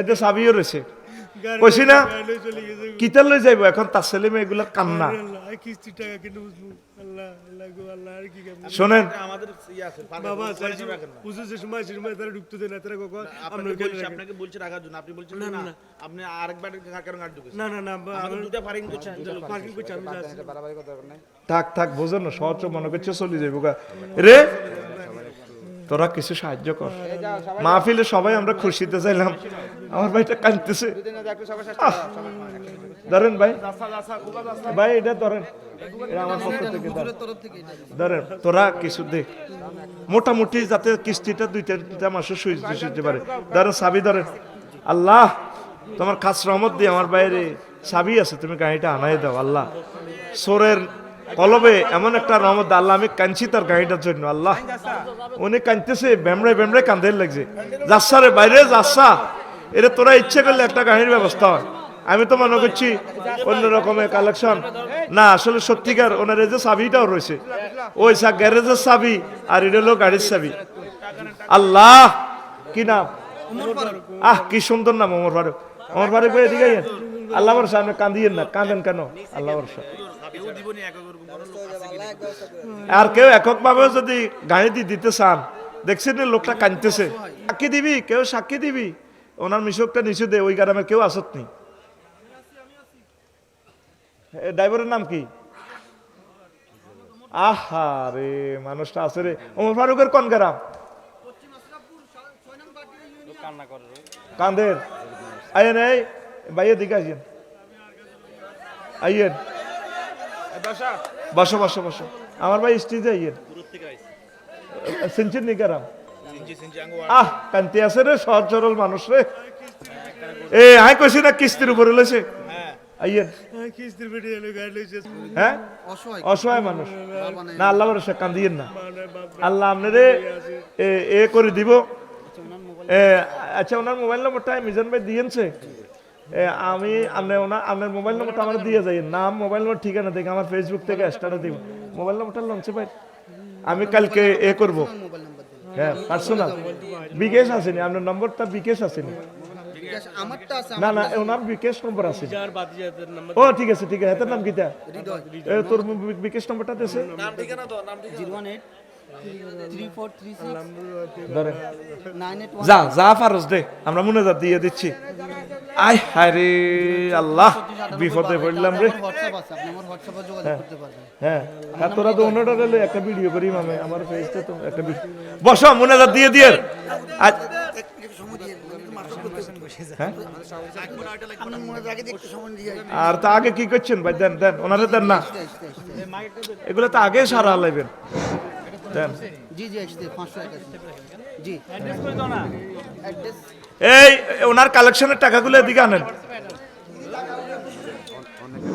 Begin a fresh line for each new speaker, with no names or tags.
এতে চাবিও রয়েছে। কইছি না কিতার লই যাইব এখন তার ছেলে কান্না। শোনেন। থাক থাক বোঝো না সহজ মনে করছে চলে যাইব রে তোরা কিছু সাহায্য কর। মাহফিলে সবাই আমরা খুশিতে চাইলাম। আমার ভাইটা কাঁদতেছে। ধরেন ভাই। ভাই এটা ধরেন। এটা আমার পক্ষ থেকে ধরেন। তোরা কিছু দে। মোটামুটি যাতে কিস্তিটা দুইটা তিনটা মাসে সুইচতে সুইচতে পারে। ধরেন সাবি ধরেন। আল্লাহ তোমার খাস রহমত দিয়ে আমার বাইরে সাবি আছে তুমি গাড়িটা আনাই দাও আল্লাহ। সোরের কলবে এমন একটা রহমত আল্লাহ, আমি কাঁদছি তার গাড়িটার জন্য, আল্লাহ। উনি কাঁদতেছে বেমড়ে বেমড়ে কাঁদে লাগছে। যাচ্ছা রে বাইরে, যাচ্ছা। এটা তোরা ইচ্ছে করলে একটা গাড়ির ব্যবস্থা হয় আমি তো মনে করছি অন্য রকমের কালেকশন না, আসলে সত্যিকার ওনার যে চাবিটাও রয়েছে। ওই গ্যারেজের চাবি আর এটা হলো গাড়ির চাবি। আল্লাহ, কি নাম? আহ, কি সুন্দর নাম, ওমর ফারুক। ওমর ফারুক এদিকে আইয়েন। আল্লাহ ভরসা আপনি কান্দিয়েন না, কাঁদেন কেন? আল্লাহ ভরসা। আর কেউ একক ভাবে যদি গাড়ি দিয়ে দিতে চান দেখছেন লোকটা কাঁদতেছে। সাক্ষী দিবি কেউ সাক্ষী দিবি। ওনার মিশকটা নিচু দে ওই গ্রামে কেউ আসত নি। ড্রাইভারের নাম কি? আহা রে মানুষটা আছে রে। ওমর ফারুকের কোন গ্রাম? কান্দের আইয়েন এই ভাইয়ের দিকে আসেন। আইয়েন। বসো বসো বসো। আমার ভাই স্টেজে আইয়েন
দূর থেকে
সিনচিন নি গ্রাম
সিনজি সিনজি আঙ্গো
আহ কান্তি আছে রে সহজ সরল মানুষ রে। এ আই কইছি না কিস্তির উপরে লইছে।
হ্যাঁ।
হ্যাঁ,
হ্যাঁ? অসহায়। মানুষ। না আল্লাহ ভরসা কান্দিয়েন না। আল্লাহ আপনারে এ এ করে দিব। এ, আচ্ছা ওনার মোবাইল নম্বরটা মিজান ভাই দিয়েছে আমি আপনার ওনার আপনার মোবাইল নম্বরটা আমার দিয়ে যাই। নাম মোবাইল নম্বর ঠিকানা দেখে আমার ফেসবুক থেকে স্টারে দিব মোবাইল নম্বরটা লঞ্চে ভাই। আমি কালকে এ করব। হ্যাঁ পার্সোনাল বিকেশ আসেনি আপনার নম্বরটা বিকেশ আসেনি।
আমারটা আছে
না না ওনার বিকেশ নম্বর আছে ও ঠিক আছে ঠিক আছে। এটার নাম কিটা এ, তোর বি- বিকেশ নম্বরটা দেছে
নাম ঠিকানা তো নাম ঠিকানা
যা যা ফারস দে আমরা মনে যা দিয়ে দিচ্ছি। আয় হায় রে আল্লাহ বিপদে পড়লাম রে।
পারবেন।
হ্যাঁ হ্যাঁ তোরা তো অন্যটা গেলে একটা ভিডিও করি মামে আমার ফেসটা তো একটা বসো মনে যা দিয়ে দিয়ে। আজ হ্যাঁ? আর তা আগে কি করছেন? ভাই দেন দেন ওনারে দেন না। এগুলো তো আগে সারা লাইবেন। দেন
জি জি জি।
অ্যাড্রেস করে দাও না।
এই ওনার কালেকশনের টাকাগুলো এদিকে আনেন।